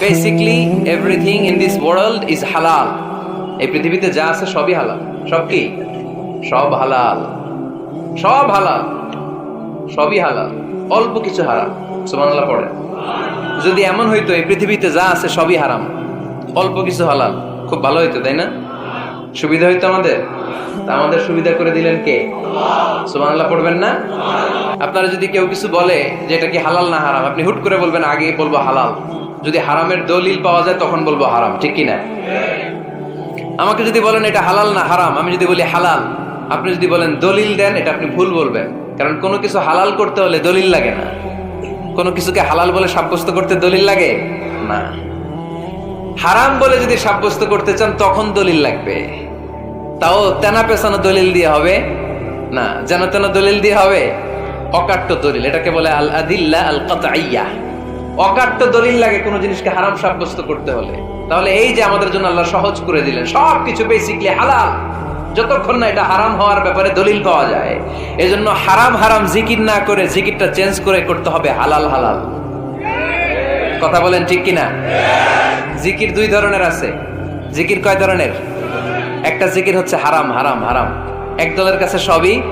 Basically everything in this world is হালাল এই পৃথিবীতে যা আছে সবই হালাল। সব কি? সব হালাল। সব হালাল। সবই হালাল। অল্প কিছু হারাম। সুবহানাল্লাহ পড়ে। যদি এমন হইতো, এই পৃথিবীতে যা আছে সবই হারাম। অল্প কিছু হালাল। খুব ভালো হইতো, তাই না? সুবিধা হইতো আমাদের? তা আমাদের সুবিধা করে দিলেন কে? সুবহানাল্লাহ পড়বেন না? আপনারা যদি কেউ কিছু বলে যে এটা কি হালাল না হারাম, আপনি হুট করে বলবেন, আগে বলব হালাল। যদি হারামের দলিল পাওয়া যায়, তখন বলব হারাম, ঠিক কি না আমাকে যদি বলেন এটা হালাল না হারাম, আমি যদি বলি হালাল, আপনি যদি বলেন দলিল দেন, এটা আপনি ভুল বলবেন। কারণ কোনো কিছু হালাল করতে হলে দলিল লাগে না। কোনো কিছুকে হালাল বলে সাব্যস্ত করতে দলিল লাগে? না। হারাম বলে যদি সাব্যস্ত করতে চান, তখন দলিল লাগবে। তাও তেনা পেছানো দলিল দিয়ে হবে? না, যেন তেন দলিল দিয়ে হবে? অকাট্য দলিল, এটাকে বলে আল আদিল্লা আল কাতাইয়া অকাট্য দলিল লাগে কোনো জিনিসকে হারাম সাব্যস্ত করতে হলে। তাহলে এই যে আমাদের জন্য আল্লাহ সহজ করে দিলেন সব কিছু বেসিকলি হালাল। যতক্ষণ না এটা হারাম হওয়ার ব্যাপারে দলিল পাওয়া যায়। এই জন্য হারাম হারাম জিকির না করে জিকিরটা চেঞ্জ করে করতে হবে হালাল হালাল। কথা বলেন ঠিক কিনা? জিকির দুই ধরনের আছে। জিকির কয় ধরনের? একটা জিকির হচ্ছে হারাম হারাম হারাম। এক দলের কাছে সবই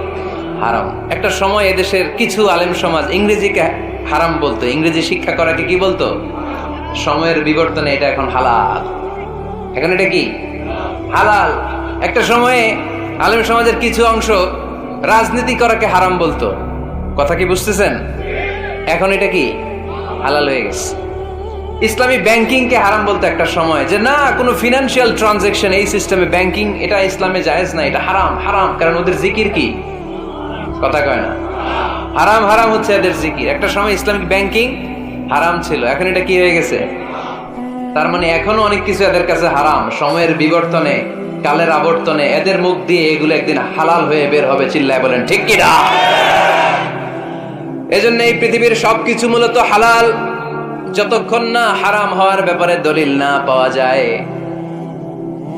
হারাম। একটা সময় এদেশের কিছু আলেম সমাজ, ইংরেজিকে হারাম বলতো। ইংরেজি শিক্ষা করাকে কি বলতো? সময়ের বিবর্তনে এটা এখন হালাল। এখন এটা কি? হালাল। একটা সময়ে আলেম সমাজের কিছু অংশ রাজনীতি করাকে হারাম বলতো। কথা কি বুঝতেছেন? এখন এটা কি? হালাল হয়ে গেছে। ইসলামী ব্যাংকিংকে হারাম বলতো একটা সময় যে, না, কোনো ফিনান্সিয়াল ট্রানজেকশন এই সিস্টেমে ব্যাংকিং এটা ইসলামে জায়েজ না, এটা হারাম হারাম, কারণ ওদের জিকির কি? কথা কয় না। হারাম হারাম হচ্ছে এদের জিকির। একটা সময় ইসলামিক ব্যাংকিং হারাম ছিল, এখন এটা কি হয়ে গেছে? তার মানে এখনও অনেক কিছু এদের কাছে হারাম, সময়ের বিবর্তনে, কালের আবর্তনে, এদের মুখ দিয়ে এগুলো একদিন হালাল হয়ে বের হবে, চিল্লায় বলেন, ঠিক কিনা এজন্য এই পৃথিবীর সবকিছু মূলত হালাল, যতক্ষণ না হারাম হওয়ার ব্যাপারে দলিল না পাওয়া যায়।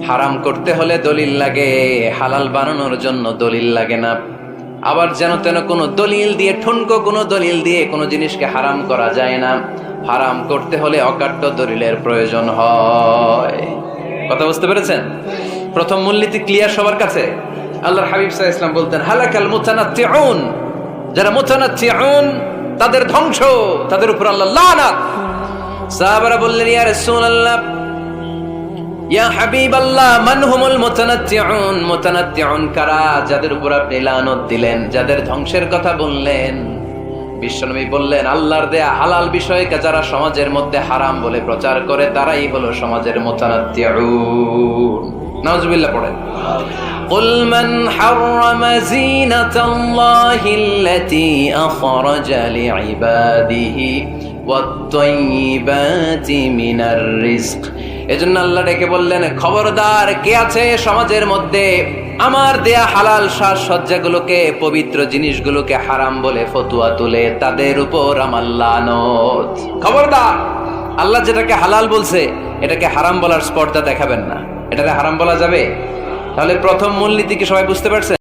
হারাম করতে হলে দলিল লাগে, হালাল বানানোর জন্য দলিল লাগে না। আবার যেন তেন কোনো দলিল দিয়ে, ঠুনকো কোনো দলিল দিয়ে কোনো জিনিসকে হারাম করা যায় না। হারাম করতে হলে অকাট্য দলিলের প্রয়োজন হয়। কথা বুঝতে পেরেছেন? প্রথম মূলনীতি ক্লিয়ার সবার কাছে? আল্লাহর হাবিব সাহা ইসলাম বলতেন, হালাকাল মুতানাত্তিউন। যারা মুতানাত্তিউন, তাদের ধ্বংস, তাদের উপর আল্লাহ লানাত। সাহাবারা বললেন, ইয়া রাসূলুল্লাহ ইয়া হাবিবাল্লাহ মান হুমুল মুতানাত্তিউন মুতানাত্তিউন কারা যাদের উপর আপনি লানত দিলেন যাদের ধ্বংসের কথা বললেন বিশ্বনবী বললেন আল্লাহর দেয়া হালাল বিষয়কে যারা সমাজের মধ্যে হারাম বলে প্রচার করে তারাই হলো সমাজের মুতানাত্তিউন নাউজুবিল্লাহ পড়েন قل من حرم زينة الله التي أخرج لعباده والطيبات من الرزق এজন্য আল্লাহ ডেকে বললেন, খবরদার, কে আছে সমাজের মধ্যে? আমার দেয়া হালাল পবিত্র জিনিসগুলোকে হারাম বলে ফতুয়া তুলে, তাদের উপর আমার খবরদার, আল্লাহ যেটাকে হালাল বলছে, এটাকে হারাম বলার স্পর্ধা দেখাবেন না। এটাকে হারাম বলা যাবে? তাহলে প্রথম মূলনীতি কি সবাই বুঝতে পারছেন